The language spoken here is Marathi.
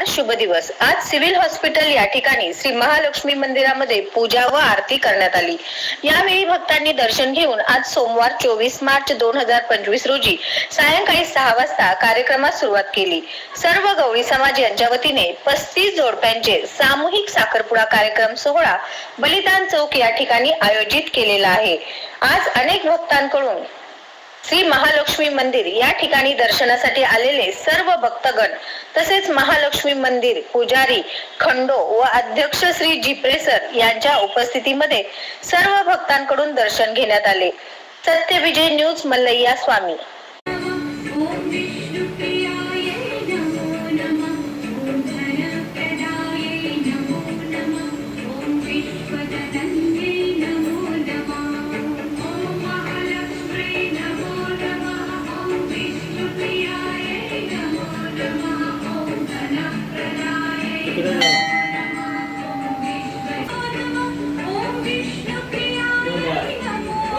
नमस्कार शुभ दिवस. आज सिव्हिल हॉस्पिटल या ठिकाणी श्री महालक्ष्मी मंदिरामध्ये पूजा व आरती करण्यात आली. यावेळी भक्तांनी दर्शन घेऊन आज सोमवार चोवीस मार्च दोन हजार पंचवीस रोजी सायंकाळी सहा वाजता कार्यक्रमास सुरुवात केली. सर्व गवळी समाज यांच्या वतीने पस्तीस जोडप्यांचे सामूहिक साखरपुडा कार्यक्रम सोहळा बलिदान चौक या ठिकाणी आयोजित केलेला आहे. आज अनेक भक्तांकडून श्री महालक्ष्मी मंदिर या ठिकाणी दर्शनासाठी आलेले सर्व भक्तगण तसेच महालक्ष्मी मंदिर पुजारी खंडो व अध्यक्ष श्री जिप्रेसर यांच्या उपस्थितीमध्ये सर्व भक्तांकडून दर्शन घेण्यात आले. सत्यविजय न्यूज मल्लय्या स्वामी.